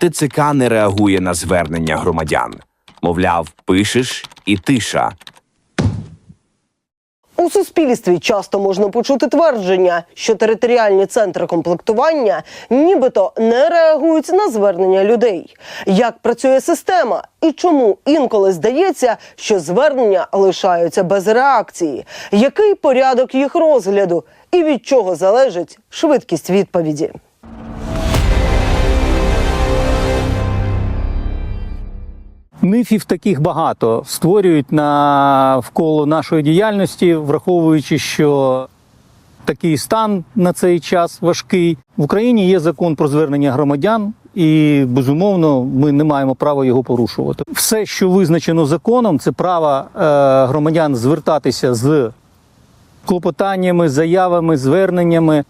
ТЦК не реагує на звернення громадян. Мовляв, пишеш і тиша. У суспільстві часто можна почути твердження, що територіальні центри комплектування нібито не реагують на звернення людей. Як працює система і чому інколи здається, що звернення лишаються без реакції? Який порядок їх розгляду і від чого залежить швидкість відповіді? Міфів таких багато створюють навколо нашої діяльності, враховуючи, що такий стан на цей час важкий. В Україні є закон про звернення громадян, і безумовно ми не маємо права його порушувати. Все, що визначено законом, це право е, громадян звертатися з клопотаннями, заявами, зверненнями.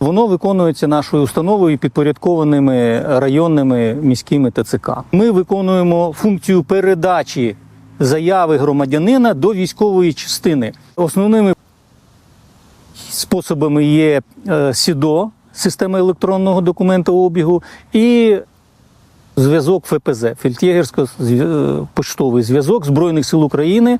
Воно виконується нашою установою підпорядкованими районними міськими ТЦК. Ми виконуємо функцію передачі заяви громадянина до військової частини. Основними способами є е, СІДО, система електронного документообігу, і зв'язок ФПЗ, фельдєгерсько-поштовий зв'язок Збройних сил України.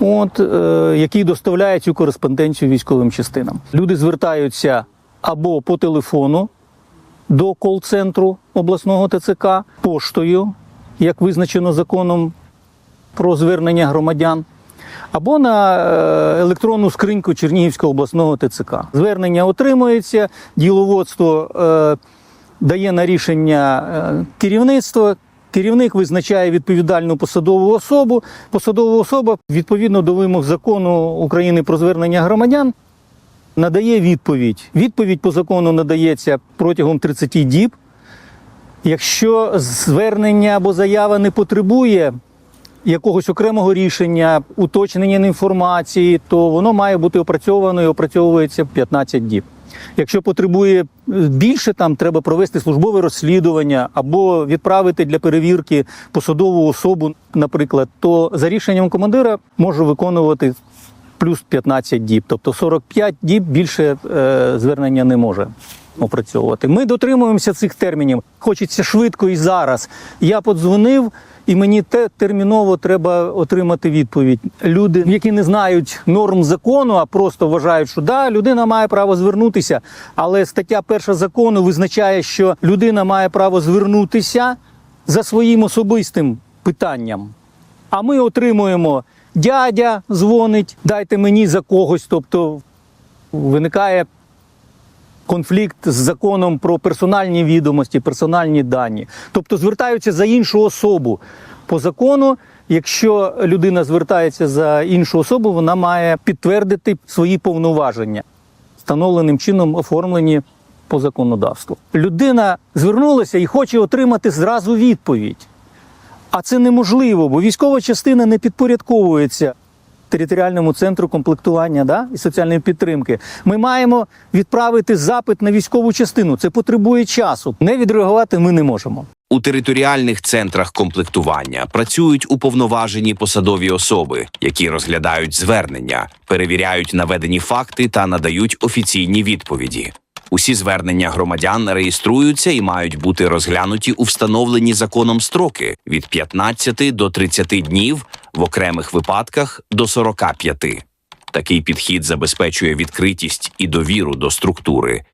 От, е, який доставляє цю кореспонденцію військовим частинам. Люди звертаються або по телефону до кол-центру обласного ТЦК, поштою, як визначено законом про звернення громадян, або на е, електронну скриньку Чернігівського обласного ТЦК. Звернення отримується, діловодство е, дає на рішення е, керівництво. Керівник визначає відповідальну посадову особу. Посадова особа відповідно до вимог закону України про звернення громадян надає відповідь. Відповідь по закону надається протягом 30 діб. Якщо звернення або заява не потребує якогось окремого рішення, уточнення інформації, то воно має бути опрацьовано і опрацьовується 15 діб. Якщо потребує більше, там треба провести службове розслідування або відправити для перевірки посадову особу, наприклад, то за рішенням командира може виконувати плюс 15 діб, тобто 45 діб більше е, звернення не може опрацьовувати. Ми дотримуємося цих термінів. Хочеться швидко і зараз. Я подзвонив. І мені те терміново треба отримати відповідь. Люди, які не знають норм закону, а просто вважають, що да, людина має право звернутися. Але стаття перша закону визначає, що людина має право звернутися за своїм особистим питанням. А ми отримуємо дядя дзвонить, дайте мені за когось. Тобто виникає конфлікт з законом про персональні відомості, персональні дані. Тобто звертаються за іншу особу. По закону, якщо людина звертається за іншу особу, вона має підтвердити свої повноваження, встановленим чином оформлені по законодавству. Людина звернулася і хоче отримати зразу відповідь. А це неможливо, бо військова частина не підпорядковується територіальному центру комплектування да, і соціальної підтримки. Ми маємо відправити запит на військову частину. Це потребує часу. Не відреагувати ми не можемо. У територіальних центрах комплектування працюють уповноважені посадові особи, які розглядають звернення, перевіряють наведені факти та надають офіційні відповіді. Усі звернення громадян реєструються і мають бути розглянуті у встановлені законом строки від 15 до 30 днів, в окремих випадках до 45. Такий підхід забезпечує відкритість і довіру до структури,